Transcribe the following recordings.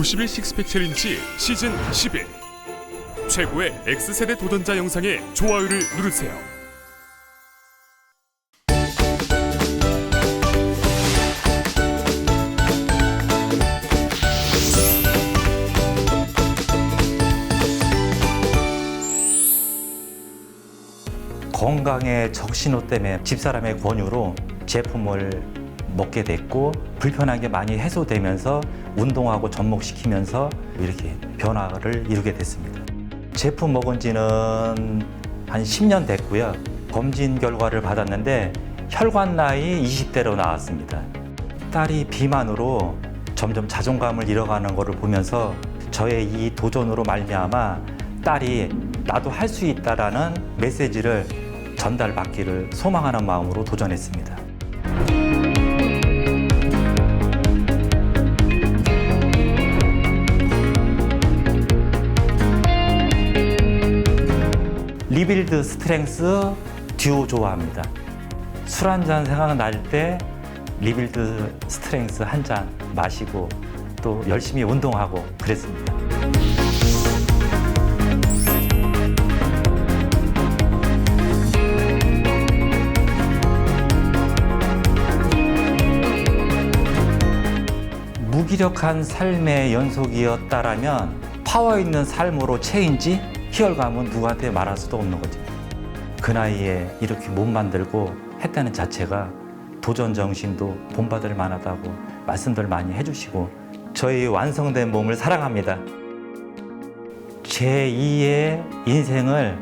90일 식스팩 챌린지 시즌 11 최고의 X세대 도전자 영상에 좋아요를 누르세요. 건강의 적신호 때문에 집사람의 권유로 제품을 먹게 됐고 불편한 게 많이 해소되면서 운동하고 접목시키면서 이렇게 변화를 이루게 됐습니다. 제품 먹은 지는 한 10년 됐고요. 검진 결과를 받았는데 혈관 나이 20대로 나왔습니다. 딸이 비만으로 점점 자존감을 잃어가는 것을 보면서 저의 이 도전으로 말미암아 딸이 나도 할 수 있다라는 메시지를 전달받기를 소망하는 마음으로 도전했습니다. 리빌드 스트렝스 듀오 좋아합니다. 술 한 잔 생각날 때 리빌드 스트렝스 한 잔 마시고 또 열심히 운동하고 그랬습니다. 무기력한 삶의 연속이었다라면 파워 있는 삶으로 체인지 희열감은 누구한테 말할 수도 없는 거죠. 그 나이에 이렇게 못 만들고 했다는 자체가 도전 정신도 본받을 만하다고 말씀들 많이 해주시고 저희 완성된 몸을 사랑합니다. 제 2의 인생을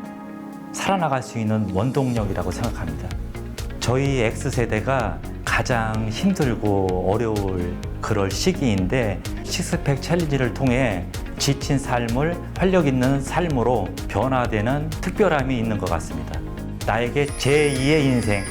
살아나갈 수 있는 원동력이라고 생각합니다. 저희 X세대가 가장 힘들고 어려울 그럴 시기인데 식스팩 챌린지를 통해 지친 삶을 활력 있는 삶으로 변화되는 특별함이 있는 것 같습니다. 나에게 제2의 인생